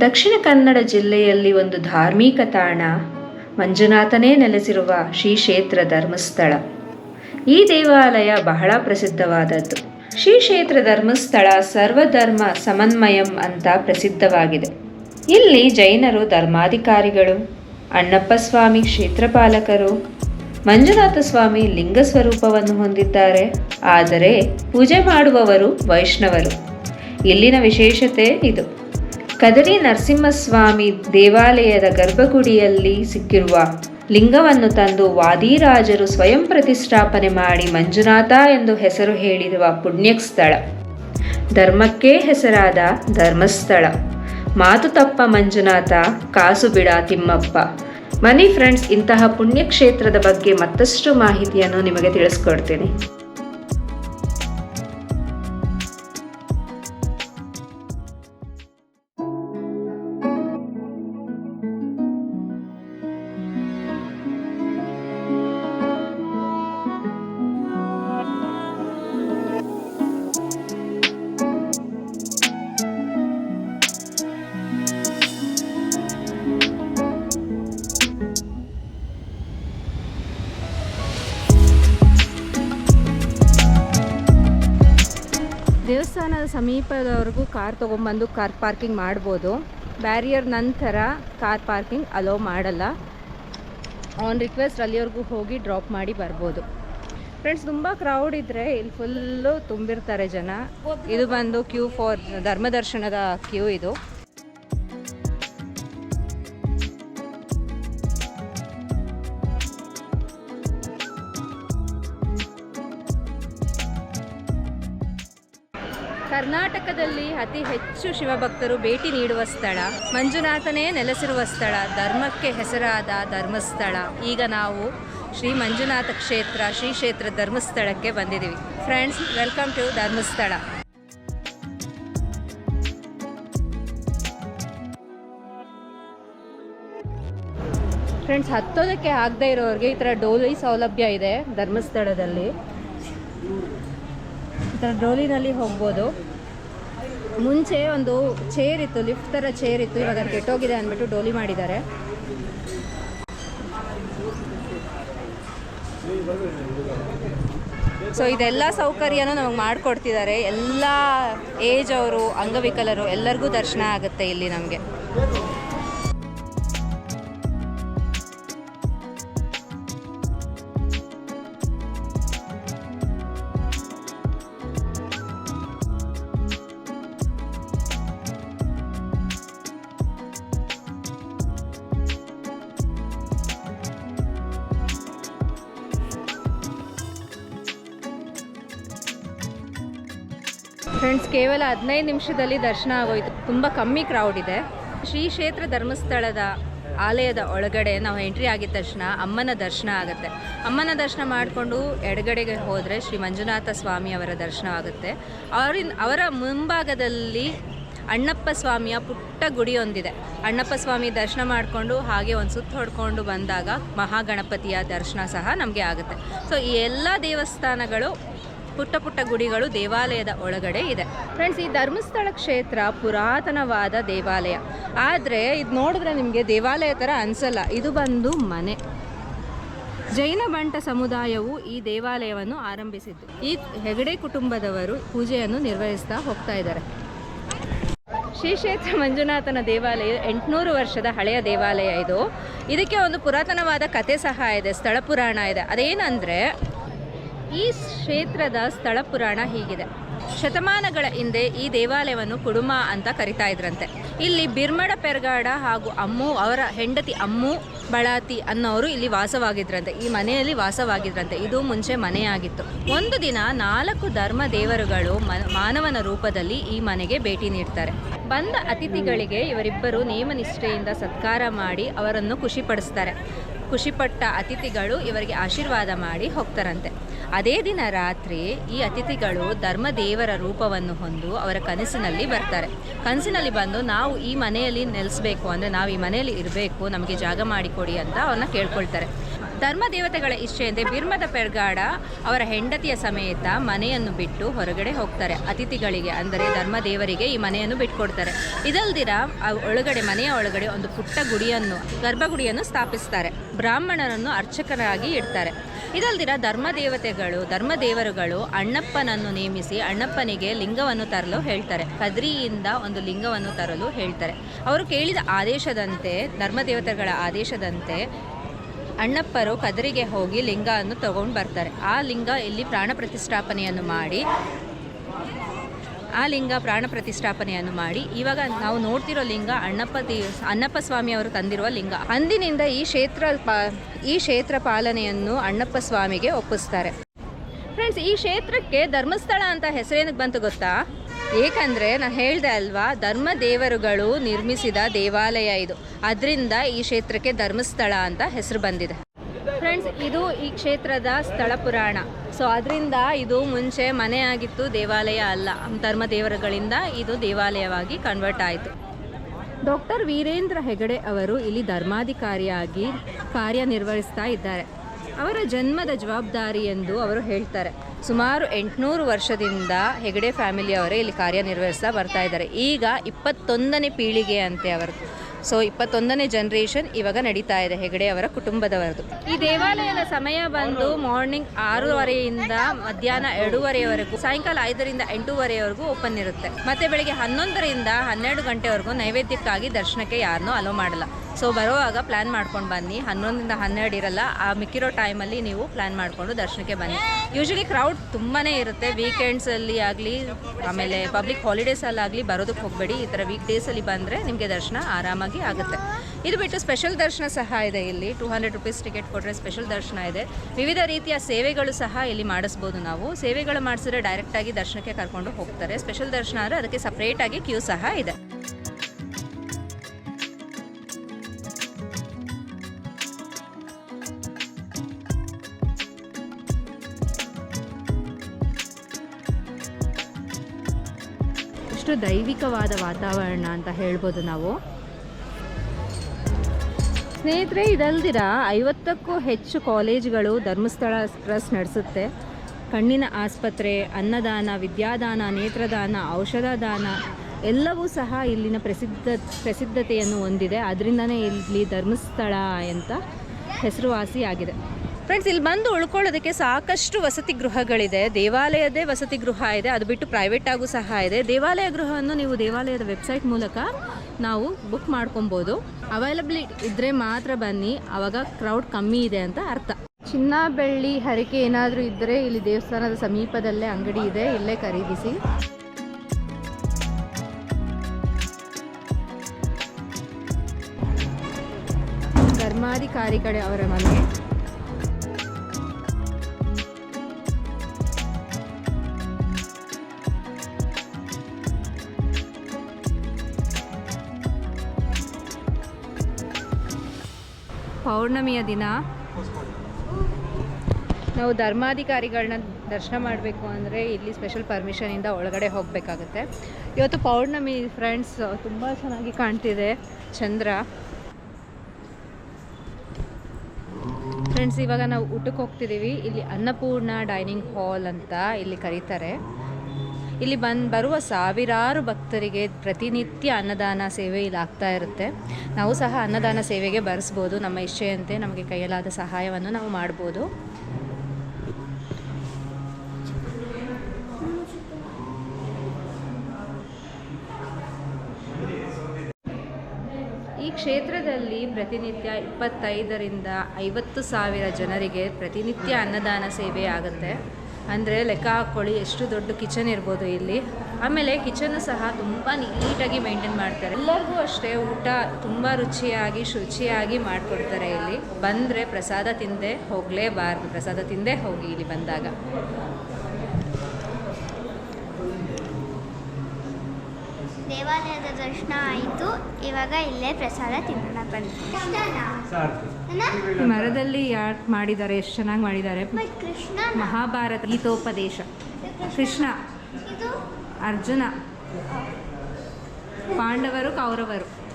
ದಕ್ಷಿಣ ಕನ್ನಡ ಜಿಲ್ಲೆಯಲ್ಲಿ ಒಂದು ಧಾರ್ಮಿಕ ತಾಣ ಮಂಜುನಾಥನೇ ನೆಲೆಸಿರುವ ಶ್ರೀ ಕ್ಷೇತ್ರ ಧರ್ಮಸ್ಥಳ. ಈ ದೇವಾಲಯ ಬಹಳ ಪ್ರಸಿದ್ಧವಾದದ್ದು. ಶ್ರೀ ಕ್ಷೇತ್ರ ಧರ್ಮಸ್ಥಳ ಸರ್ವಧರ್ಮ ಸಮನ್ವಯಂ ಅಂತ ಪ್ರಸಿದ್ಧವಾಗಿದೆ. ಇಲ್ಲಿ ಜೈನರು ಧರ್ಮಾಧಿಕಾರಿಗಳು, ಅಣ್ಣಪ್ಪ ಸ್ವಾಮಿ ಕ್ಷೇತ್ರಪಾಲಕರು, ಮಂಜುನಾಥ ಸ್ವಾಮಿ ಲಿಂಗ ಸ್ವರೂಪವನ್ನು ಹೊಂದಿದ್ದಾರೆ. ಆದರೆ ಪೂಜೆ ಮಾಡುವವರು ವೈಷ್ಣವರು. ಇಲ್ಲಿನ ವಿಶೇಷತೆ ಇದು. ಕದರಿ ನರಸಿಂಹಸ್ವಾಮಿ ದೇವಾಲಯದ ಗರ್ಭಗುಡಿಯಲ್ಲಿ ಸಿಕ್ಕಿರುವ ಲಿಂಗವನ್ನು ತಂದು ವಾದಿರಾಜರು ಸ್ವಯಂ ಪ್ರತಿಷ್ಠಾಪನೆ ಮಾಡಿ ಮಂಜುನಾಥ ಎಂದು ಹೆಸರು ಹೇಳಿರುವ ಪುಣ್ಯ ಸ್ಥಳ ಧರ್ಮಕ್ಕೆ ಹೆಸರಾದ ಧರ್ಮಸ್ಥಳ. ಮಾತು ತಪ್ಪ ಮಂಜುನಾಥ, ಕಾಸು ಬಿಡ ತಿಮ್ಮಪ್ಪ. ಮನಿ ಫ್ರೆಂಡ್ಸ್, ಇಂತಹ ಪುಣ್ಯಕ್ಷೇತ್ರದ ಬಗ್ಗೆ ಮತ್ತಷ್ಟು ಮಾಹಿತಿಯನ್ನು ನಿಮಗೆ ತಿಳಿಸ್ಕೊಡ್ತೀನಿ. ಸಮೀಪದವರೆಗೂ ಕಾರ್ ತೊಗೊಂಬಂದು ಕಾರ್ ಪಾರ್ಕಿಂಗ್ ಮಾಡ್ಬೋದು. ಬ್ಯಾರಿಯರ್ ನಂತರ ಕಾರ್ ಪಾರ್ಕಿಂಗ್ ಅಲೋ ಮಾಡಲ್ಲ. ಆನ್ ರಿಕ್ವೆಸ್ಟ್ ಅಲ್ಲಿವರೆಗೂ ಹೋಗಿ ಡ್ರಾಪ್ ಮಾಡಿ ಬರ್ಬೋದು. ಫ್ರೆಂಡ್ಸ್ ತುಂಬ ಕ್ರೌಡ್ ಇದ್ದರೆ ಇಲ್ಲಿ ಫುಲ್ಲು ತುಂಬಿರ್ತಾರೆ ಜನ. ಇದು ಬಂದು ಕ್ಯೂ ಫಾರ್ ಧರ್ಮದರ್ಶನದ ಕ್ಯೂ ಇದು. ಕರ್ನಾಟಕದಲ್ಲಿ ಅತಿ ಹೆಚ್ಚು ಶಿವಭಕ್ತರು ಭೇಟಿ ನೀಡುವ ಸ್ಥಳ ಮಂಜುನಾಥನೇ ನೆಲೆಸಿರುವ ಸ್ಥಳ. ಧರ್ಮಕ್ಕೆ ಹೆಸರಾದ ಧರ್ಮಸ್ಥಳ. ಈಗ ನಾವು ಶ್ರೀ ಮಂಜುನಾಥ ಕ್ಷೇತ್ರ, ಶ್ರೀ ಕ್ಷೇತ್ರ ಧರ್ಮಸ್ಥಳಕ್ಕೆ ಬಂದಿದ್ದೀವಿ. Friends welcome to Dharmasthala. Friends ಹತ್ತೋದಕ್ಕೆ ಆಗದೆ ಇರೋರಿಗೆ ಈ ಥರ ಡೋಲಿ ಸೌಲಭ್ಯ ಇದೆ ಧರ್ಮಸ್ಥಳದಲ್ಲಿ. ಈ ಥರ ಡೋಲಿನಲ್ಲಿ ಹೋಗ್ಬೋದು. ಮುಂಚೆ ಒಂದು ಚೇರ್ ಇತ್ತು ಲಿಫ್ಟ್ ತರ ಚೇರ್ ಇತ್ತು, ಇವಾಗ ಅದು ಕೆಟ್ಟೋಗಿದೆ ಅಂದ್ಬಿಟ್ಟು ಡೋಲಿ ಮಾಡಿದ್ದಾರೆ. ಸೊ ಇದೆಲ್ಲ ಸೌಕರ್ಯನೂ ನಮಗೆ ಮಾಡಿಕೊಡ್ತಿದ್ದಾರೆ. ಎಲ್ಲ ಏಜ್ ಅವರು, ಅಂಗವಿಕಲರು ಎಲ್ಲರಿಗೂ ದರ್ಶನ ಆಗುತ್ತೆ ಇಲ್ಲಿ ನಮಗೆ. ಫ್ರೆಂಡ್ಸ್, ಕೇವಲ ಹದಿನೈದು ನಿಮಿಷದಲ್ಲಿ ದರ್ಶನ ಆಗೋಯ್ತು. ತುಂಬ ಕಮ್ಮಿ ಕ್ರೌಡ್ ಇದೆ. ಶ್ರೀ ಕ್ಷೇತ್ರ ಧರ್ಮಸ್ಥಳದ ಆಲಯದ ಒಳಗಡೆ ನಾವು ಎಂಟ್ರಿ ಆಗಿದ ತಕ್ಷಣ ಅಮ್ಮನ ದರ್ಶನ ಆಗುತ್ತೆ. ಅಮ್ಮನ ದರ್ಶನ ಮಾಡಿಕೊಂಡು ಎಡಗಡೆಗೆ ಹೋದರೆ ಶ್ರೀ ಮಂಜುನಾಥ ಸ್ವಾಮಿ ಅವರ ದರ್ಶನ ಆಗುತ್ತೆ. ಅವರಿನ್, ಅವರ ಮುಂಭಾಗದಲ್ಲಿ ಅಣ್ಣಪ್ಪ ಸ್ವಾಮಿಯ ಪುಟ್ಟ ಗುಡಿಯೊಂದಿದೆ. ಅಣ್ಣಪ್ಪ ಸ್ವಾಮಿ ದರ್ಶನ ಮಾಡಿಕೊಂಡು ಹಾಗೆ ಒಂದು ಸುತ್ತ ಹೊಡ್ಕೊಂಡು ಬಂದಾಗ ಮಹಾಗಣಪತಿಯ ದರ್ಶನ ಸಹ ನಮಗೆ ಆಗುತ್ತೆ. ಸೊ ಈ ಎಲ್ಲ ದೇವಸ್ಥಾನಗಳು ಪುಟ್ಟ ಪುಟ್ಟ ಗುಡಿಗಳು ದೇವಾಲಯದ ಒಳಗಡೆ ಇದೆ. ಫ್ರೆಂಡ್ಸ್ ಈ ಧರ್ಮಸ್ಥಳ ಕ್ಷೇತ್ರ ಪುರಾತನವಾದ ದೇವಾಲಯ. ಆದರೆ ಇದು ನೋಡಿದ್ರೆ ನಿಮಗೆ ದೇವಾಲಯ ಥರ ಅನಿಸಲ್ಲ. ಇದು ಬಂದು ಮನೆ. ಜೈನ ಬಂಟ ಸಮುದಾಯವು ಈ ದೇವಾಲಯವನ್ನು ಆರಂಭಿಸಿದ್ದು. ಈ ಹೆಗಡೆ ಕುಟುಂಬದವರು ಪೂಜೆಯನ್ನು ನಿರ್ವಹಿಸ್ತಾ ಹೋಗ್ತಾ ಇದ್ದಾರೆ. ಶ್ರೀ ಕ್ಷೇತ್ರ ಮಂಜುನಾಥನ ದೇವಾಲಯ ಎಂಟುನೂರು ವರ್ಷದ ಹಳೆಯ ದೇವಾಲಯ ಇದು. ಇದಕ್ಕೆ ಒಂದು ಪುರಾತನವಾದ ಕತೆ ಸಹ ಇದೆ, ಸ್ಥಳ ಪುರಾಣ ಇದೆ. ಅದೇನಂದರೆ ಈ ಕ್ಷೇತ್ರದ ಸ್ಥಳ ಪುರಾಣ ಹೀಗಿದೆ. ಶತಮಾನಗಳ ಹಿಂದೆ ಈ ದೇವಾಲಯವನ್ನು ಕುಡುಮ ಅಂತ ಕರಿತಾ ಇದ್ರಂತೆ. ಇಲ್ಲಿ ಬಿರ್ಮಡ ಪೆರ್ಗಾಡ ಹಾಗೂ ಅಮ್ಮು, ಅವರ ಹೆಂಡತಿ ಅಮ್ಮು, ಬಳಾತಿ ಅನ್ನೋರು ಇಲ್ಲಿ ವಾಸವಾಗಿದ್ರಂತೆ. ಈ ಮನೆಯಲ್ಲಿ ವಾಸವಾಗಿದ್ರಂತೆ. ಇದು ಮುಂಚೆ ಮನೆಯಾಗಿತ್ತು. ಒಂದು ದಿನ ನಾಲ್ಕು ಧರ್ಮ ದೇವರುಗಳು ಮಾನವನ ರೂಪದಲ್ಲಿ ಈ ಮನೆಗೆ ಭೇಟಿ ನೀಡ್ತಾರೆ. ಬಂದ ಅತಿಥಿಗಳಿಗೆ ಇವರಿಬ್ಬರು ನೇಮನಿಷ್ಠೆಯಿಂದ ಸತ್ಕಾರ ಮಾಡಿ ಅವರನ್ನು ಖುಷಿಪಡಿಸ್ತಾರೆ. ಖುಷಿಪಟ್ಟ ಅತಿಥಿಗಳು ಇವರಿಗೆ ಆಶೀರ್ವಾದ ಮಾಡಿ ಹೋಗ್ತಾರಂತೆ. ಅದೇ ದಿನ ರಾತ್ರಿ ಈ ಅತಿಥಿಗಳು ಧರ್ಮದೇವರ ರೂಪವನ್ನು ಹೊಂದು ಅವರ ಕನಸಿನಲ್ಲಿ ಬರ್ತಾರೆ. ಕನಸಿನಲ್ಲಿ ಬಂದು ನಾವು ಈ ಮನೆಯಲ್ಲಿ ನೆಲೆಸಬೇಕು, ಅಂದರೆ ನಾವು ಈ ಮನೆಯಲ್ಲಿ ಇರಬೇಕು, ನಮಗೆ ಜಾಗ ಮಾಡಿಕೊಡಿ ಅಂತ ಅವ್ರನ್ನ ಕೇಳ್ಕೊಳ್ತಾರೆ. ಧರ್ಮ ದೇವತೆಗಳ ಇಚ್ಛೆಯಂತೆ ಬಿರ್ಮದ ಪೆರ್ಗಾಡ ಅವರ ಹೆಂಡತಿಯ ಸಮೇತ ಮನೆಯನ್ನು ಬಿಟ್ಟು ಹೊರಗಡೆ ಹೋಗ್ತಾರೆ. ಅತಿಥಿಗಳಿಗೆ ಅಂದರೆ ಧರ್ಮ ದೇವರಿಗೆ ಈ ಮನೆಯನ್ನು ಬಿಟ್ಕೊಡ್ತಾರೆ. ಇದಲ್ದಿರ ಒಳಗಡೆ, ಮನೆಯ ಒಳಗಡೆ ಒಂದು ಪುಟ್ಟ ಗುಡಿಯನ್ನು, ಗರ್ಭಗುಡಿಯನ್ನು ಸ್ಥಾಪಿಸ್ತಾರೆ. ಬ್ರಾಹ್ಮಣರನ್ನು ಅರ್ಚಕರಾಗಿ ಇಡ್ತಾರೆ. ಇದಲ್ದಿರ ಧರ್ಮ ದೇವತೆಗಳು, ಧರ್ಮ ದೇವರುಗಳು ಅಣ್ಣಪ್ಪನನ್ನು ನೇಮಿಸಿ ಅಣ್ಣಪ್ಪನಿಗೆ ಲಿಂಗವನ್ನು ತರಲು ಹೇಳ್ತಾರೆ. ಕದ್ರಿಯಿಂದ ಒಂದು ಲಿಂಗವನ್ನು ತರಲು ಹೇಳ್ತಾರೆ. ಅವರು ಕೇಳಿದ ಆದೇಶದಂತೆ, ಧರ್ಮ ದೇವತೆಗಳ ಆದೇಶದಂತೆ ಅಣ್ಣಪ್ಪರು ಕದರಿಗೆ ಹೋಗಿ ಲಿಂಗವನ್ನು ತಗೊಂಡು ಬರ್ತಾರೆ. ಆ ಲಿಂಗ ಇಲ್ಲಿ ಪ್ರಾಣ ಪ್ರತಿಷ್ಠಾಪನೆಯನ್ನು ಮಾಡಿ, ಆ ಲಿಂಗ ಪ್ರಾಣ ಪ್ರತಿಷ್ಠಾಪನೆಯನ್ನು ಮಾಡಿ. ಇವಾಗ ನಾವು ನೋಡ್ತಿರೋ ಲಿಂಗ ಅಣ್ಣಪ್ಪ ಅಣ್ಣಪ್ಪ ಸ್ವಾಮಿ ಅವರು ತಂದಿರುವ ಲಿಂಗ. ಅಂದಿನಿಂದ ಈ ಕ್ಷೇತ್ರ ಈ ಕ್ಷೇತ್ರ ಪಾಲನೆಯನ್ನು ಅಣ್ಣಪ್ಪ ಸ್ವಾಮಿಗೆ ಒಪ್ಪಿಸ್ತಾರೆ. ಫ್ರೆಂಡ್ಸ್ ಈ ಕ್ಷೇತ್ರಕ್ಕೆ ಧರ್ಮಸ್ಥಳ ಅಂತ ಹೆಸರೇನಕ್ಕೆ ಬಂತು ಗೊತ್ತಾ? ಏಕೆಂದರೆ ನಾನು ಹೇಳ್ದೆ ಅಲ್ವಾ, ಧರ್ಮ ದೇವರುಗಳು ನಿರ್ಮಿಸಿದ ದೇವಾಲಯ ಇದು. ಅದರಿಂದ ಈ ಕ್ಷೇತ್ರಕ್ಕೆ ಧರ್ಮಸ್ಥಳ ಅಂತ ಹೆಸರು ಬಂದಿದೆ. ಫ್ರೆಂಡ್ಸ್ ಇದು ಈ ಕ್ಷೇತ್ರದ ಸ್ಥಳ ಪುರಾಣ. ಸೊ ಅದರಿಂದ ಇದು ಮುಂಚೆ ಮನೆ ಆಗಿತ್ತು, ದೇವಾಲಯ ಅಲ್ಲ. ಧರ್ಮ ದೇವರುಗಳಿಂದ ಇದು ದೇವಾಲಯವಾಗಿ ಕನ್ವರ್ಟ್ ಆಯಿತು. ಡಾಕ್ಟರ್ ವೀರೇಂದ್ರ ಹೆಗಡೆ ಅವರು ಇಲ್ಲಿ ಧರ್ಮಾಧಿಕಾರಿಯಾಗಿ ಕಾರ್ಯನಿರ್ವಹಿಸ್ತಾ ಇದ್ದಾರೆ. ಅವರ ಜನ್ಮದ ಜವಾಬ್ದಾರಿ ಎಂದು ಅವರು ಹೇಳ್ತಾರೆ. ಸುಮಾರು ಎಂಟುನೂರು ವರ್ಷದಿಂದ ಹೆಗಡೆ ಫ್ಯಾಮಿಲಿಯವರೇ ಇಲ್ಲಿ ಕಾರ್ಯನಿರ್ವಹಿಸ್ತಾ ಬರ್ತಾ ಇದ್ದಾರೆ. ಈಗ ಇಪ್ಪತ್ತೊಂದನೇ ಪೀಳಿಗೆ ಅಂತೆ ಅವರದ್ದು ಸೊ ಇಪ್ಪತ್ತೊಂದನೇ ಜನರೇಷನ್ ಇವಾಗ ನಡೀತಾ ಇದೆ ಹೆಗಡೆ ಅವರ ಕುಟುಂಬದವರದು. ಈ ದೇವಾಲಯದ ಸಮಯ ಬಂದು ಮಾರ್ನಿಂಗ್ ಆರೂವರೆಯಿಂದ ಮಧ್ಯಾಹ್ನ ಎರಡೂವರೆಯವರೆಗೂ ಸಾಯಂಕಾಲ ಐದರಿಂದ ಎಂಟೂವರೆಯವರೆಗೂ ಓಪನ್ ಇರುತ್ತೆ. ಮತ್ತೆ ಬೆಳಿಗ್ಗೆ ಹನ್ನೊಂದರಿಂದ ಹನ್ನೆರಡು ಗಂಟೆವರೆಗೂ ನೈವೇದ್ಯಕ್ಕಾಗಿ ದರ್ಶನಕ್ಕೆ ಯಾರನ್ನೂ ಅಲೋ ಮಾಡಲ್ಲ. ಸೊ ಬರುವಾಗ ಪ್ಲ್ಯಾನ್ ಮಾಡ್ಕೊಂಡು ಬನ್ನಿ. ಹನ್ನೊಂದರಿಂದ ಹನ್ನೆರಡು ಇರಲ್ಲ. ಆ ಮಿಕ್ಕಿರೋ ಟೈಮಲ್ಲಿ ನೀವು ಪ್ಲ್ಯಾನ್ ಮಾಡಿಕೊಂಡು ದರ್ಶನಕ್ಕೆ ಬನ್ನಿ. ಯೂಶಲಿ ಕ್ರೌಡ್ ತುಂಬಾ ಇರುತ್ತೆ ವೀಕೆಂಡ್ಸಲ್ಲಿ ಆಗಲಿ, ಆಮೇಲೆ ಪಬ್ಲಿಕ್ ಹಾಲಿಡೇಸಲ್ಲಾಗಲಿ ಬರೋದಕ್ಕೆ ಹೋಗಬೇಡಿ. ಈ ಥರ ವೀಕ್ ಡೇಸಲ್ಲಿ ಬಂದರೆ ನಿಮಗೆ ದರ್ಶನ ಆರಾಮಾಗಿ ಆಗುತ್ತೆ. ಇದು ಬಿಟ್ಟು ಸ್ಪೆಷಲ್ ದರ್ಶನ ಸಹ ಇದೆ ಇಲ್ಲಿ. ಟೂ ಹಂಡ್ರೆಡ್ ರುಪೀಸ್ ಟಿಕೆಟ್ ಕೊಟ್ಟರೆ ಸ್ಪೆಷಲ್ ದರ್ಶನ ಇದೆ. ವಿವಿಧ ರೀತಿಯ ಸೇವೆಗಳು ಸಹ ಇಲ್ಲಿ ಮಾಡಿಸ್ಬೋದು ನಾವು. ಸೇವೆಗಳು ಮಾಡಿಸಿದ್ರೆ ಡೈರೆಕ್ಟಾಗಿ ದರ್ಶನಕ್ಕೆ ಕರ್ಕೊಂಡು ಹೋಗ್ತಾರೆ. ಸ್ಪೆಷಲ್ ದರ್ಶನ ಆದರೆ ಅದಕ್ಕೆ ಸಪ್ರೇಟಾಗಿ ಕ್ಯೂ ಸಹ ಇದೆ. ದೈವಿಕವಾದ ವಾತಾವರಣ ಅಂತ ಹೇಳ್ಬೋದು ನಾವು. ಸ್ನೇಹಿತರೆ, ಇದಲ್ದಿರ ಐವತ್ತಕ್ಕೂ ಹೆಚ್ಚು ಕಾಲೇಜುಗಳು ಧರ್ಮಸ್ಥಳ ಟ್ರಸ್ಟ್ ನಡೆಸುತ್ತೆ. ಕಣ್ಣಿನ ಆಸ್ಪತ್ರೆ, ಅನ್ನದಾನ, ವಿದ್ಯಾದಾನ, ನೇತ್ರದಾನ ಔಷಧ ದಾನ ಎಲ್ಲವೂ ಸಹ ಇಲ್ಲಿನ ಪ್ರಸಿದ್ಧ, ಪ್ರಸಿದ್ಧತೆಯನ್ನು ಹೊಂದಿದೆ. ಅದರಿಂದನೇ ಇಲ್ಲಿ ಧರ್ಮಸ್ಥಳ ಅಂತ ಹೆಸರುವಾಸಿಯಾಗಿದೆ. ಫ್ರೆಂಡ್ಸ್ ಇಲ್ಲಿ ಬಂದು ಉಳ್ಕೊಳ್ಳೋದಕ್ಕೆ ಸಾಕಷ್ಟು ವಸತಿ ಗೃಹಗಳಿದೆ. ದೇವಾಲಯದೇ ವಸತಿ ಗೃಹ ಇದೆ. ಅದು ಬಿಟ್ಟು ಪ್ರೈವೇಟ್ ಆಗೂ ಸಹ ಇದೆ. ದೇವಾಲಯ ಗೃಹವನ್ನು ನೀವು ದೇವಾಲಯದ ವೆಬ್ಸೈಟ್ ಮೂಲಕ ನಾವು ಬುಕ್ ಮಾಡ್ಕೊಬೋದು. ಅವೈಲಬಿಲಿಟಿ ಇದ್ದರೆ ಮಾತ್ರ ಬನ್ನಿ. ಅವಾಗ ಕ್ರೌಡ್ ಕಮ್ಮಿ ಇದೆ ಅಂತ ಅರ್ಥ. ಚಿನ್ನ ಬೆಳ್ಳಿ ಹರಕೆ ಏನಾದರೂ ಇದ್ದರೆ ಇಲ್ಲಿ ದೇವಸ್ಥಾನದ ಸಮೀಪದಲ್ಲೇ ಅಂಗಡಿ ಇದೆ. ಇಲ್ಲೇ ಖರೀದಿಸಿ. ಧರ್ಮಾಧಿಕಾರಿಗಳೇ ಅವರ ಮನೆ. ಪೌರ್ಣಮಿಯ ದಿನ. ನಾವು ಧರ್ಮಾಧಿಕಾರಿಗಳನ್ನ ದರ್ಶನ ಮಾಡಬೇಕು ಅಂದರೆ ಇಲ್ಲಿ ಸ್ಪೆಷಲ್ ಪರ್ಮಿಷನಿಂದ ಒಳಗಡೆ ಹೋಗಬೇಕಾಗುತ್ತೆ. ಇವತ್ತು ಪೌರ್ಣಮಿ ಫ್ರೆಂಡ್ಸ್ ತುಂಬ ಚೆನ್ನಾಗಿ ಕಾಣ್ತಿದೆ ಚಂದ್ರ. ಫ್ರೆಂಡ್ಸ್ ಇವಾಗ ನಾವು ಊಟಕ್ಕೆ ಹೋಗ್ತಿದ್ದೀವಿ. ಇಲ್ಲಿ ಅನ್ನಪೂರ್ಣ ಡೈನಿಂಗ್ ಹಾಲ್ ಅಂತ ಇಲ್ಲಿ ಕರೀತಾರೆ. ಇಲ್ಲಿ ಬಂದು ಬರುವ ಸಾವಿರಾರು ಭಕ್ತರಿಗೆ ಪ್ರತಿನಿತ್ಯ ಅನ್ನದಾನ ಸೇವೆ ಇಲ್ಲಿ ಆಗ್ತಾ ಇರುತ್ತೆ. ನಾವು ಸಹ ಅನ್ನದಾನ ಸೇವೆಗೆ ಬರೆಸ್ಬೋದು. ನಮ್ಮ ಇಚ್ಛೆಯಂತೆ ನಮಗೆ ಕೈಯಲಾದ ಸಹಾಯವನ್ನು ನಾವು ಮಾಡ್ಬೋದು. ಈ ಕ್ಷೇತ್ರದಲ್ಲಿ ಪ್ರತಿನಿತ್ಯ ಇಪ್ಪತ್ತೈದರಿಂದ ಐವತ್ತು ಸಾವಿರ ಜನರಿಗೆ ಪ್ರತಿನಿತ್ಯ ಅನ್ನದಾನ ಸೇವೆ ಆಗುತ್ತೆ. ಅಂದರೆ ಲೆಕ್ಕ ಹಾಕ್ಕೊಳ್ಳಿ ಎಷ್ಟು ದೊಡ್ಡ ಕಿಚನ್ ಇರ್ಬೋದು ಇಲ್ಲಿ. ಆಮೇಲೆ ಕಿಚನ್ನು ಸಹ ತುಂಬ ನೀಟಾಗಿ ಮೇಂಟೈನ್ ಮಾಡ್ತಾರೆ. ಎಲ್ಲರಿಗೂ ಅಷ್ಟೇ ಊಟ ತುಂಬ ರುಚಿಯಾಗಿ, ಶುಚಿಯಾಗಿ ಮಾಡಿಕೊಡ್ತಾರೆ ಇಲ್ಲಿ. ಬಂದರೆ ಪ್ರಸಾದ ತಿಂದೆ ಹೋಗಲೇಬಾರ್ದು ಪ್ರಸಾದ ತಿಂದೇ ಹೋಗಿ ಇಲ್ಲಿ ಬಂದಾಗ. ದೇವಾಲಯದ ದರ್ಶನ ಆಯಿತು. ಇವಾಗ ಇಲ್ಲೇ ಪ್ರಸಾದ ತಿನ್ನೋಣ ಬನ್ನಿ. ಮರದಲ್ಲಿ ಯಾರು ಮಾಡಿದ್ದಾರೆ ಎಷ್ಟು ಚೆನ್ನಾಗಿ ಮಾಡಿದ್ದಾರೆ? ಕೃಷ್ಣ ಮಹಾಭಾರತ ಗೀತೋಪದೇಶ. ಕೃಷ್ಣ ಇದು? ಅರ್ಜುನ ಪಾಂಡವರು ಕೌರವರು.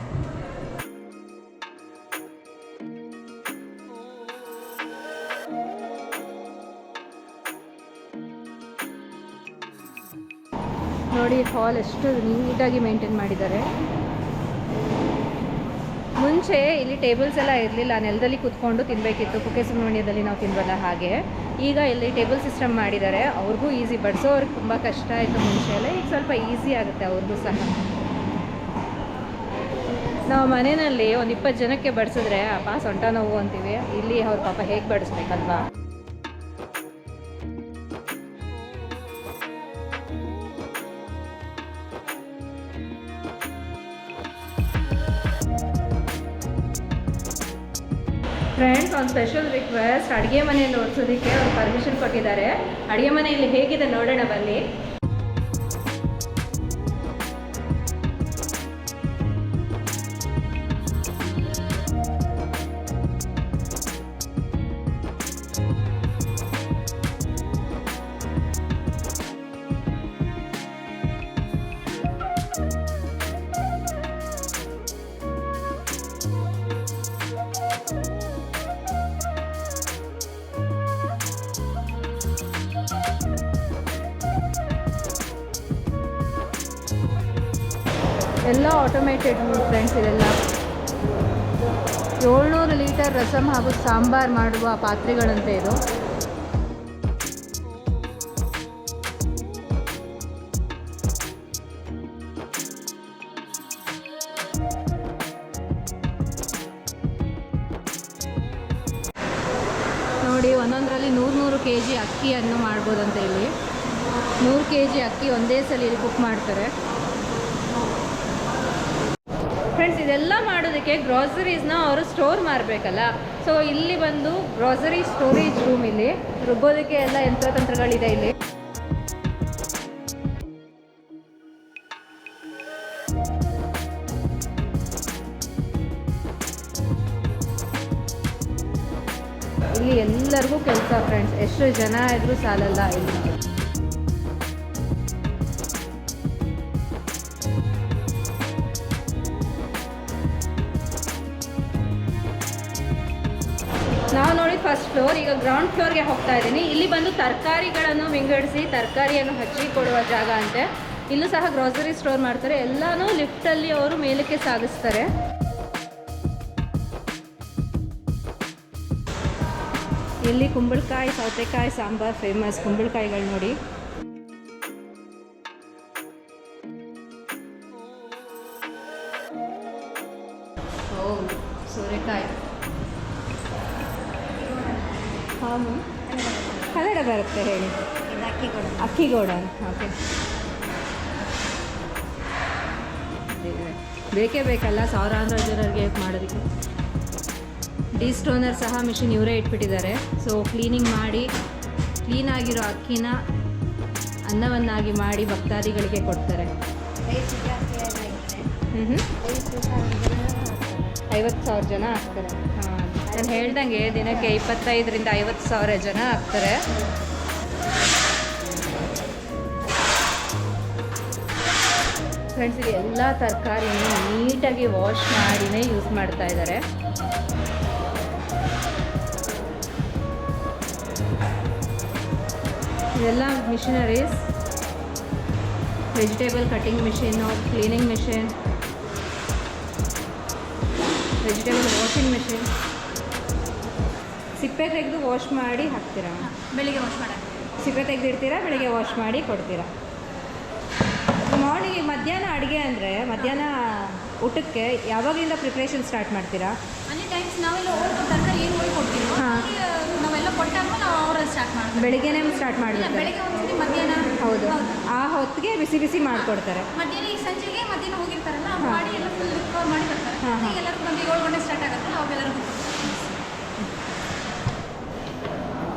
ನೋಡಿ ಹಾಲ್ ಎಷ್ಟು ನೀಟಾಗಿ ಮೇಂಟೈನ್ ಮಾಡಿದ್ದಾರೆ. ಮುಂಚೆ ಇಲ್ಲಿ ಟೇಬಲ್ಸ್ ಎಲ್ಲ ಇರಲಿಲ್ಲ, ನೆಲದಲ್ಲಿ ಕೂತ್ಕೊಂಡು ತಿನ್ನಬೇಕಿತ್ತು ಕುಕ್ಕೆ ಸುಬ್ರಹ್ಮಣ್ಯದಲ್ಲಿ ನಾವು ತಿನ್ಬಲ್ಲ ಹಾಗೆ. ಈಗ ಇಲ್ಲಿ ಟೇಬಲ್ ಸಿಸ್ಟಮ್ ಮಾಡಿದ್ದಾರೆ. ಅವ್ರಿಗೂ ಈಸಿ ಬಡಿಸೋರ್ಗೆ ತುಂಬ ಕಷ್ಟ ಆಯಿತು ಮುಂಚೆ ಎಲ್ಲ. ಈಗ ಸ್ವಲ್ಪ ಈಸಿ ಆಗುತ್ತೆ ಅವ್ರಿಗೂ ಸಹ. ನಾವು ಮನೆಯಲ್ಲಿ ಒಂದು ಇಪ್ಪತ್ತು ಜನಕ್ಕೆ ಬಡಿಸಿದ್ರೆ, ಅಪ್ಪ, ಸೊಂಟ ನೋವು ಅಂತೀವಿ. ಇಲ್ಲಿ ಅವ್ರ ಪಾಪ ಹೇಗೆ ಬಡಿಸ್ಬೇಕಲ್ವಾ? ಫ್ರೆಂಡ್ಸ್ ಒಂದು ಸ್ಪೆಷಲ್ ರಿಕ್ವೆಸ್ಟ್ ಅಡುಗೆ ಮನೆ ಓಡಿಸೋದಕ್ಕೆ ಅವ್ರು ಪರ್ಮಿಷನ್ ಕೊಟ್ಟಿದ್ದಾರೆ. ಅಡುಗೆ ಮನೆ ಇಲ್ಲಿ ಹೇಗಿದೆ ನೋಡೋಣ ಬನ್ನಿ. ಆಟೋಮೇಟೆಡ್ ಫ್ರೆಂಡ್ಸ್ ಇದೆಲ್ಲ ಏಳ್ನೂರು ಲೀಟರ್ ರಸಮ್ ಹಾಗೂ ಸಾಂಬಾರ್ ಮಾಡುವ ಪಾತ್ರೆಗಳಂತೆ ಇದು. ನೋಡಿ, ಒಂದೊಂದರಲ್ಲಿ ನೂರು ನೂರು ಕೆ ಜಿ ಅಕ್ಕಿಯನ್ನು ಮಾಡ್ಬೋದಂತ ಇಲ್ಲಿ. ನೂರು ಕೆ ಜಿ ಅಕ್ಕಿ ಒಂದೇ ಸಲ ಇಲ್ಲಿ ಕುಕ್ ಮಾಡ್ತಾರೆ. ಫ್ರೆಂಡ್ಸ್ ಇದೆಲ್ಲ ಮಾಡೋದಕ್ಕೆ ಗ್ರಾಸರೀಸ್ನ ಅವರು ಸ್ಟೋರ್ ಮಾಡಬೇಕಲ್ಲ ಸೊ ಇಲ್ಲಿ ಬಂದು ಗ್ರಾಸರಿ ಸ್ಟೋರೇಜ್ ರೂಮ್ ಇಲ್ಲಿ. ರುಬ್ಬೋದಕ್ಕೆ ಎಲ್ಲ ಯಂತ್ರತಂತ್ರಗಳಿದೆ ಇಲ್ಲಿ. ಇಲ್ಲಿ ಎಲ್ಲರಿಗೂ ಕೆಲಸ ಫ್ರೆಂಡ್ಸ್ ಎಷ್ಟು ಜನ ಇದ್ರೂ ಸಾಲಲ್ಲ ಇಲ್ಲಿ. ಗ್ರೌಂಡ್ ಫ್ಲೋರ್ಗೆ ಹೋಗ್ತಾ ಇದ್ದೀನಿ. ಇಲ್ಲಿ ಬಂದು ತರಕಾರಿಗಳನ್ನು ವಿಂಗಡಿಸಿ, ತರಕಾರಿಯನ್ನು ಹಚ್ಚಿ ಕೊಡುವ ಜಾಗ ಅಂತೆ. ಇಲ್ಲೂ ಸಹ ಗ್ರೋಸರಿ ಸ್ಟೋರ್ ಮಾಡ್ತಾರೆ. ಎಲ್ಲನೂ ಲಿಫ್ಟಲ್ಲಿ ಅವರು ಮೇಲಕ್ಕೆ ಸಾಗಿಸ್ತಾರೆ. ಇಲ್ಲಿ ಕುಂಬಳಕಾಯಿ, ಸೌತೆಕಾಯಿ, ಸಾಂಬಾರ್ ಫೇಮಸ್ ಕುಂಬಳಕಾಯಿಗಳು ನೋಡಿ. ಬರುತ್ತೆ ಹೇಳಿ. ಅಕ್ಕಿಗೌಡ ಓಕೆ ಬೇಕೇ ಬೇಕಲ್ಲ ಸಾವಿರಾರು ಜನರಿಗೆ ಮಾಡೋದಕ್ಕೆ. ಡಿ ಸ್ಟೋನರ್ ಸಹ ಮಿಷಿನ್ ಇವರೇ ಇಟ್ಬಿಟ್ಟಿದ್ದಾರೆ. ಸೊ ಕ್ಲೀನಿಂಗ್ ಮಾಡಿ ಕ್ಲೀನಾಗಿರೋ ಅಕ್ಕಿನ ಅನ್ನವನ್ನಾಗಿ ಮಾಡಿ ಭಕ್ತಾದಿಗಳಿಗೆ ಕೊಡ್ತಾರೆ. ಹ್ಞೂ ಹ್ಞೂ ಐವತ್ತು ಸಾವಿರ ಜನ ಆಗ್ತಾರೆ ಹಾಂ ನಾನು ಹೇಳ್ದಂಗೆ ದಿನಕ್ಕೆ ಇಪ್ಪತ್ತೈದರಿಂದ ಐವತ್ತು ಸಾವಿರ ಜನ ಆಗ್ತಾರೆ ಫ್ರೆಂಡ್ಸ್ ಎಲ್ಲ ತರಕಾರಿನೂ ನೀಟಾಗಿ ವಾಶ್ ಮಾಡಿನೇ ಯೂಸ್ ಮಾಡ್ತಾ ಇದ್ದಾರೆ. ಇದೆಲ್ಲ machineries. Vegetable cutting machine cleaning machine vegetable washing machine ಸಿಪ್ಪೆ ತೆಗೆದು ವಾಶ್ ಮಾಡಿ ಹಾಕ್ತೀರಾ? ಬೆಳಿಗ್ಗೆ ವಾಶ್ ಮಾಡಿ ಸಿಪ್ಪೆ ತೆಗೆದಿಡ್ತೀರಾ? ಬೆಳಿಗ್ಗೆ ವಾಶ್ ಮಾಡಿ ಕೊಡ್ತೀರಾ? ಮಾರ್ನಿಂಗ್ ಮಧ್ಯಾಹ್ನ ಅಡುಗೆ ಅಂದರೆ ಮಧ್ಯಾಹ್ನ ಊಟಕ್ಕೆ ಯಾವಾಗಲಿಂದ ಪ್ರಿಪ್ರೇಷನ್ ಸ್ಟಾರ್ಟ್ ಮಾಡ್ತೀರಾ? ಅನಿ ಟೈಮ್ಸ್ ನಾವೆಲ್ಲ ಹೋಗಿ ತರಕಾರಿ ಏನು ಹೋಗಿ ಕೊಡ್ತೀವಿ ಹಾ. ನಾವೆಲ್ಲ ಕೊಟ್ಟಾಗ ನಾವು ಅವರಲ್ಲಿ ಸ್ಟಾರ್ಟ್ ಮಾಡ್ತೀವಿ. ಬೆಳಿಗ್ಗೆನೇ ಸ್ಟಾರ್ಟ್ ಮಾಡ್ತೀವಿ ಬೆಳಿಗ್ಗೆ ಒಂದ್ಸತಿ ಮಧ್ಯಾಹ್ನ. ಹೌದು. ಆ ಹೊತ್ತಿಗೆ ಬಿಸಿ ಬಿಸಿ ಮಾಡಿಕೊಡ್ತಾರೆ. ಮಧ್ಯಾಹ್ನ ಈಗ ಸಂಜೆಗೆ ಮಧ್ಯಾಹ್ನ ಹೋಗಿರ್ತಾರಲ್ಲ. ಮಾಡಿ ಎಲ್ಲ ಫುಲ್ ಕವರ್ ಮಾಡಿ ಬರ್ತಾರೆ. ಈಗ ಎಲ್ಲರೂ ಬಂದು ಏಳು ಗಂಟೆ ಸ್ಟಾರ್ಟ್ ಆಗುತ್ತೆ ಅವಾಗೆಲ್ಲರೂ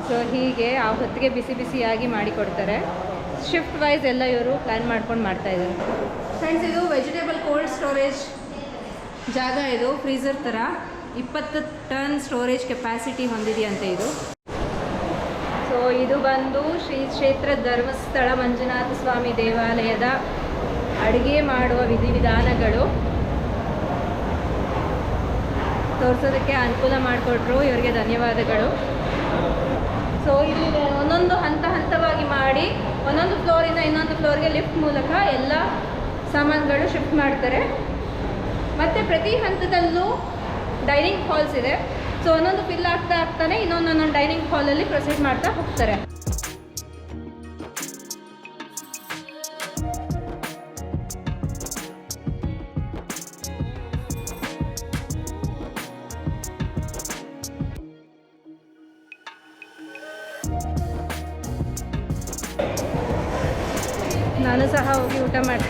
ಸೊ ಹೀಗೆ ಆ ಹೊತ್ತಿಗೆ ಬಿಸಿ ಬಿಸಿಯಾಗಿ ಮಾಡಿಕೊಡ್ತಾರೆ. ಶಿಫ್ಟ್ ವೈಸ್ ಎಲ್ಲ ಇವರು ಪ್ಲ್ಯಾನ್ ಮಾಡ್ಕೊಂಡು ಮಾಡ್ತಾ ಇದ್ದಾರೆ. ಫ್ರೆಂಡ್ಸ್ ಇದು ವೆಜಿಟೇಬಲ್ ಕೋಲ್ಡ್ ಸ್ಟೋರೇಜ್ ಜಾಗ ಇದು ಫ್ರೀಸರ್ ಥರ ಇಪ್ಪತ್ತು ಟನ್ ಸ್ಟೋರೇಜ್ ಕೆಪಾಸಿಟಿ ಹೊಂದಿದೆಯಂತೆ ಇದು. ಸೊ ಇದು ಬಂದು ಶ್ರೀ ಕ್ಷೇತ್ರ ಧರ್ಮಸ್ಥಳ ಮಂಜುನಾಥ ಸ್ವಾಮಿ ದೇವಾಲಯದ ಅಡುಗೆ ಮಾಡುವ ವಿಧಿವಿಧಾನಗಳು. ತೋರಿಸೋದಕ್ಕೆ ಅನುಕೂಲ ಮಾಡಿಕೊಟ್ರು, ಇವರಿಗೆ ಧನ್ಯವಾದಗಳು. ಸೊ ಇಲ್ಲಿ ಒಂದೊಂದು ಹಂತ ಹಂತವಾಗಿ ಮಾಡಿ ಒಂದೊಂದು ಫ್ಲೋರಿಂದ ಇನ್ನೊಂದು ಫ್ಲೋರ್ಗೆ ಲಿಫ್ಟ್ ಮೂಲಕ ಎಲ್ಲ ಸಾಮಾನುಗಳು ಶಿಫ್ಟ್ ಮಾಡ್ತಾರೆ. ಮತ್ತು ಪ್ರತಿ ಹಂತದಲ್ಲೂ ಡೈನಿಂಗ್ ಹಾಲ್ಸ್ ಇದೆ. ಸೊ ಒಂದೊಂದು ಫಿಲ್ ಆಗ್ತಾ ಆಗ್ತಾನೆ ಇನ್ನೊಂದೊಂದೊಂದು ಡೈನಿಂಗ್ ಹಾಲಲ್ಲಿ ಪ್ರೊಸೆಸ್ ಮಾಡ್ತಾ ಹೋಗ್ತಾರೆ.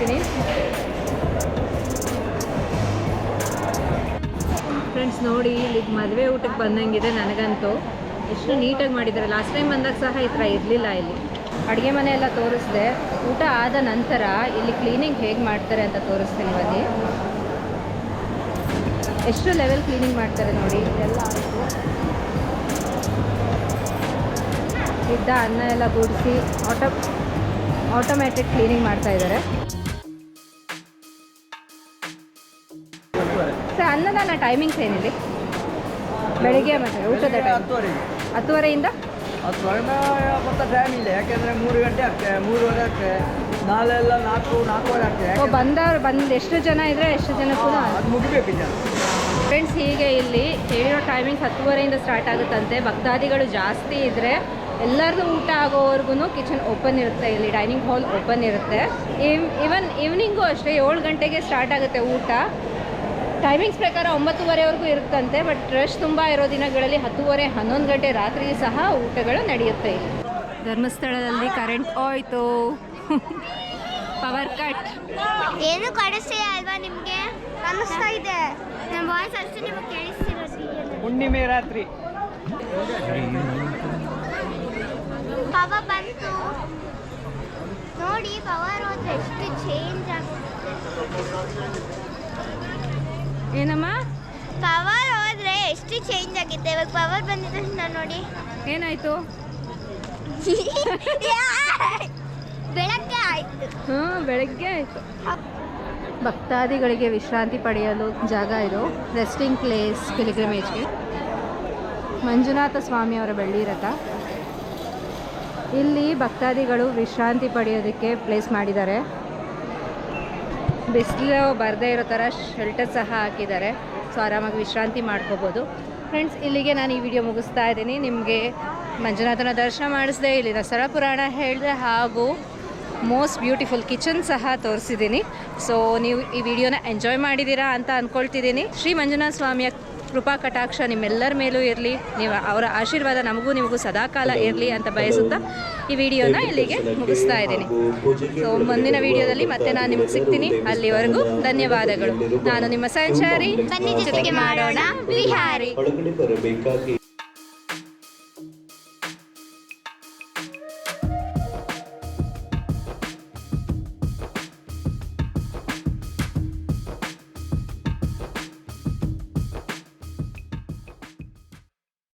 ಮಾಡ್ತೀನಿ. ಫ್ರೆಂಡ್ಸ್ ನೋಡಿ ಇಲ್ಲಿ ಮದುವೆ ಊಟಕ್ಕೆ ಬಂದಂಗಿದೆ ನನಗಂತೂ. ಎಷ್ಟು ನೀಟಾಗಿ ಮಾಡಿದ್ದಾರೆ ಲಾಸ್ಟ್ ಟೈಮ್ ಬಂದಾಗ ಸಹ ಈ ಥರ ಇರಲಿಲ್ಲ ಇಲ್ಲಿ. ಅಡುಗೆ ಮನೆ ಎಲ್ಲ ತೋರಿಸಿದೆ. ಊಟ ಆದ ನಂತರ ಇಲ್ಲಿ ಕ್ಲೀನಿಂಗ್ ಹೇಗೆ ಮಾಡ್ತಾರೆ ಅಂತ ತೋರಿಸ್ತೀನಿ ಬನ್ನಿ. ಎಷ್ಟು ಲೆವೆಲ್ ಕ್ಲೀನಿಂಗ್ ಮಾಡ್ತಾರೆ ನೋಡಿ. ಎಲ್ಲ ಇದ್ದ ಅನ್ನ ಎಲ್ಲ ಗುಡಿಸಿ ಆಟೋ ಆಟೋಮ್ಯಾಟಿಕ್ ಕ್ಲೀನಿಂಗ್ ಮಾಡ್ತಾ ಇದ್ದಾರೆ. ಅನ್ನದಾನ ಟೈಮಿಂಗ್ಸ್ ಏನಿದೆ? ಬೆಳಿಗ್ಗೆ ಮತ್ತೆ ಊಟದ ಹತ್ತುವರೆಗೆ. ಹತ್ತುವರೆಯಿಂದ? ಹತ್ತುವರೆ ಮತ್ತೆ ಟೈಮ್ ಇಲ್ಲ ಯಾಕೆಂದರೆ ಮೂರು ಗಂಟೆ ಆಗ್ತದೆ ಮೂರುವರೆ ಆಗ್ತದೆ ನಾಲ್ಕು ನಾಲ್ಕುವರೆ ಆಗ್ತದೆ. ಬಂದವ್ರು ಬಂದು ಎಷ್ಟು ಜನ ಇದ್ರೆ ಎಷ್ಟು ಜನ ಕೂಡ ಅದು ಮುಗಿಬೇಕು ಜನ ಫ್ರೆಂಡ್ಸ್ ಹೀಗೆ ಇಲ್ಲಿ ಹೇಳಿರೋ ಟೈಮಿಂಗ್ಸ್ ಹತ್ತುವರೆಯಿಂದ ಸ್ಟಾರ್ಟ್ ಆಗುತ್ತಂತೆ. ಭಕ್ತಾದಿಗಳು ಜಾಸ್ತಿ ಇದ್ದರೆ ಎಲ್ಲರದು ಊಟ ಆಗೋವರೆಗೂ ಕಿಚನ್ ಓಪನ್ ಇರುತ್ತೆ ಇಲ್ಲಿ ಡೈನಿಂಗ್ ಹಾಲ್ ಓಪನ್ ಇರುತ್ತೆ. ಇವನ್ ಈವ್ನಿಂಗು ಅಷ್ಟೇ ಏಳು ಗಂಟೆಗೆ ಸ್ಟಾರ್ಟ್ ಆಗುತ್ತೆ ಊಟ. ಟೈಮಿಂಗ್ಸ್ ಪ್ರಕಾರ ಒಂಬತ್ತುವರೆವರೆಗೂ ಇರುತ್ತಂತೆ ಬಟ್ ರಶ್ ತುಂಬ ಇರೋ ದಿನಗಳಲ್ಲಿ ಹತ್ತುವರೆ ಹನ್ನೊಂದು ಗಂಟೆ ರಾತ್ರಿ ಸಹ ಊಟಗಳು ನಡೆಯುತ್ತೆ ಇಲ್ಲಿ. ಧರ್ಮಸ್ಥಳದಲ್ಲಿ ಕರೆಂಟ್ ಹೋಯ್ತು. ಪವರ್ ಕಟ್ ಏನು ಕಾಣಿಸ್ತಿಲ್ಲ ಅಲ್ವಾ ನಿಮಗೆ? ಕಾಣಿಸ್ತಾ ಇದೆ. ನಮ್ಮ ವಾಯ್ಸ್ ಅಷ್ಟೇ ನಿಮಗೆ ಕೇಳಿಸ್ತಿರೋ ಹುಣ್ಣಿಮೆ ರಾತ್ರಿ. ಪವರ್ ಬಂತು. ನೋಡಿ ಪವರ್ ಹೋದ್ರೆ ಎಷ್ಟು ಚೇಂಜ್ ಆಗುತ್ತೆ ಏನಮ್ಮ? ಪವರ್ ಹೋದ್ರೆ ಎಷ್ಟು ಚೇಂಜ್ ಆಗಿದೆ? ಇವಾಗ ಪವರ್ ಬಂದಿದೆ ತಕ್ಷಣ ನೋಡಿ. ಏನಾಯ್ತು? ಬೆಳಗ್ಗೆ ಆಯ್ತು. ಹಾ ಬೆಳಗ್ಗೆ ಆಯಿತು. ಭಕ್ತಾದಿಗಳಿಗೆ ವಿಶ್ರಾಂತಿ ಪಡೆಯಲು ಜಾಗ ಇದು. ರೆಸ್ಟಿಂಗ್ ಪ್ಲೇಸ್ ಪಿಲಿಗ್ರಿಮೇಜ್ಗೆ ಮಂಜುನಾಥ ಸ್ವಾಮಿಯವರ ಬೆಳ್ಳಿ ರಥ. ಇಲ್ಲಿ ಭಕ್ತಾದಿಗಳು ವಿಶ್ರಾಂತಿ ಪಡೆಯೋದಕ್ಕೆ ಪ್ಲೇಸ್ ಮಾಡಿದ್ದಾರೆ. ಬಿಸಿಲು ಬರದೇ ಇರೋ ಥರ ಶೆಲ್ಟರ್ ಸಹ ಹಾಕಿದ್ದಾರೆ. ಸೊ ಆರಾಮಾಗಿ ವಿಶ್ರಾಂತಿ ಮಾಡ್ಕೋಬೋದು. ಫ್ರೆಂಡ್ಸ್ ಇಲ್ಲಿಗೆ ನಾನು ಈ ವಿಡಿಯೋ ಮುಗಿಸ್ತಾ ಇದ್ದೀನಿ. ನಿಮಗೆ ಮಂಜುನಾಥನ ದರ್ಶನ ಮಾಡಿಸಿದೆ ಇಲ್ಲಿನ ದಸರಾ ಪುರಾಣ ಹೇಳಿದೆ ಹಾಗೂ ಮೋಸ್ಟ್ ಬ್ಯೂಟಿಫುಲ್ ಕಿಚನ್ ಸಹ ತೋರಿಸಿದ್ದೀನಿ. ಸೊ ನೀವು ಈ ವಿಡಿಯೋನ ಎಂಜಾಯ್ ಮಾಡಿದ್ದೀರಾ ಅಂತ ಅಂದ್ಕೊಳ್ತಿದ್ದೀನಿ ಶ್ರೀ ಮಂಜುನಾಥ ಸ್ವಾಮಿಯ ಕೃಪಾ ಕಟಾಕ್ಷ ನಿಮ್ಮೆಲ್ಲರ ಮೇಲೂ ಇರಲಿ. ನೀವು ಅವರ ಆಶೀರ್ವಾದ ನಮಗೂ ನಿಮಗೂ ಸದಾಕಾಲ ಇರಲಿ ಅಂತ ಬಯಸುತ್ತಾ ಈ ವಿಡಿಯೋನ ಇಲ್ಲಿಗೆ ಮುಗಿಸ್ತಾ ಇದ್ದೀನಿ. ಸೊ ಮುಂದಿನ ವಿಡಿಯೋದಲ್ಲಿ ಮತ್ತೆ ನಾನು ನಿಮಗೆ ಸಿಗ್ತೀನಿ. ಅಲ್ಲಿವರೆಗೂ ಧನ್ಯವಾದಗಳು. ನಾನು ನಿಮ್ಮ ಸಂಚಾರಿ. ಜೊತೆಗೆ ಮಾಡೋಣ. ವಿಹಾರಿ.